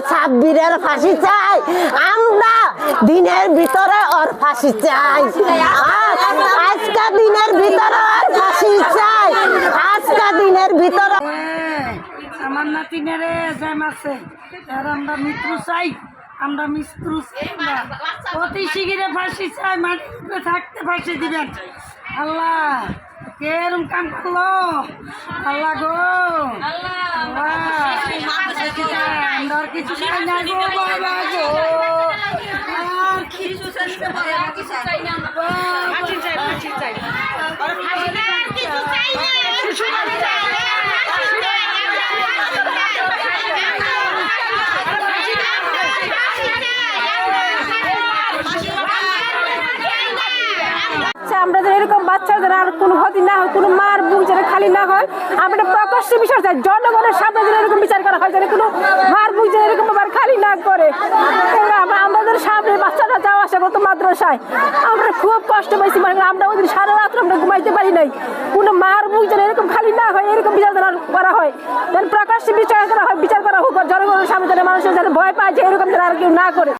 সাব্বিরের ফাঁসি চাই। আমরা দিনের ভিতরে ওর ফাঁসি চাই। আজ- আজকা দিনের ভিতরে ওর ফাঁসি চাই। আজকা দিনের ভিতরে আমার না নাতিনেরে জ্যাম আছে। আর আমরা মৃত্যু চাই। আমরা চাই অতি শিগিরে ফাঁসি চাই। মাটিতে থাকতে ফাঁসি দিবেন। আল্লাহ। কে এরম কাম করলো আল্লাহ গো আল্লাহ আমরা আর কিছু চাই না গো বাবা গো আর কিছু চাই আমরা যেন বাচ্চাদের আর কোনো ক্ষতি না হয়, কোনো মার বুক যেন খালি না হয় আমরা প্রকাশ্যে বিচার চাই জনগণের সামনে যেন এরকম বিচার করা হয়, যেন কোনো মার বুক যেন এরকম আবার খালি না করে। আমাদের সামনে বাচ্চারা যাওয়া আসা মতো মাদ্রাসায়। আমরা খুব কষ্ট পাইছি মানে আমরা ওদের সারা রাত্র আমরা ঘুমাইতে পারি নাই। কোনো মার বুক যেন এরকম খালি না হয়, এরকম বিচার করা হয়। যেন প্রকাশ্যে বিচার করা হয়, বিচার করা হোক জনগণের সামনে যেন মানুষের যেন ভয় পায় যে এরকম যেন আর কেউ না করে।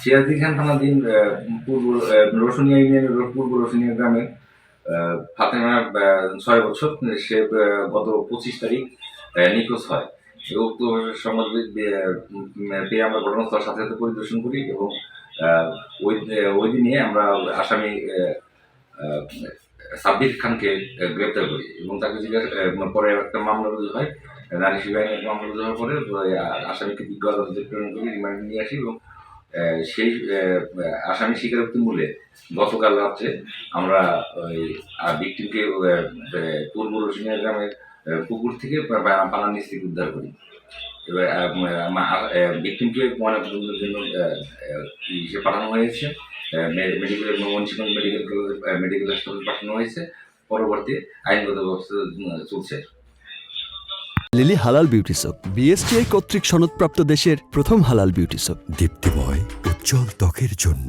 সিরাজদি খান থানাধীন পূর্ব রসুনিয়া ইউনিয়নের পূর্ব রসুনিয়া গ্রামের আহ, ফাতেমা আহ, ছয় বছর। সে গত পঁচিশ তারিখ নিখোঁজ হয়। উক্ত সংবাদ পেয়ে আমরা ঘটনাস্থল সাথে সাথে পরিদর্শন করি এবং ওই ওই দিনে আমরা আসামি সাব্বির খানকে গ্রেপ্তার করি এবং তাকে জিজ্ঞাসা পরে একটা মামলা রুজু হয়। নারী শিবাহিনী মামলা রুজু হওয়ার পরে আসামিকে বিজ্ঞ আদালতে প্রেরণ করি রিমান্ডে নিয়ে আসি এবং সেই আসামি স্বীকারোক্তি মূলে গতকাল রাত্রে আমরা ওই ভিকটিমকে পূর্ব রসিনিয়া গ্রামের পুকুর থেকে পা- পা- পানার নিচ থেকে উদ্ধার করি। এবার ভিকটিমকে ময়নাতদন্তের জন্য আহ, পাঠানো হয়েছে। Medical Munshiganj medical college medical হাসপাতালে পাঠানো হয়েছে। পরবর্তী আইনগত ব্যবস্থা চলছে। লিলি হালাল বিউটি সোপ বিএসটিআই কর্তৃক সনদপ্রাপ্ত দেশের প্রথম হালাল বিউটি সোপ। দীপ্তিময় উজ্জ্বল ত্বকের জন্য।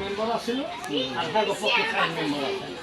মেম্বার আছিল আর হ্যাঁ পক্ষে মেম্বার আছে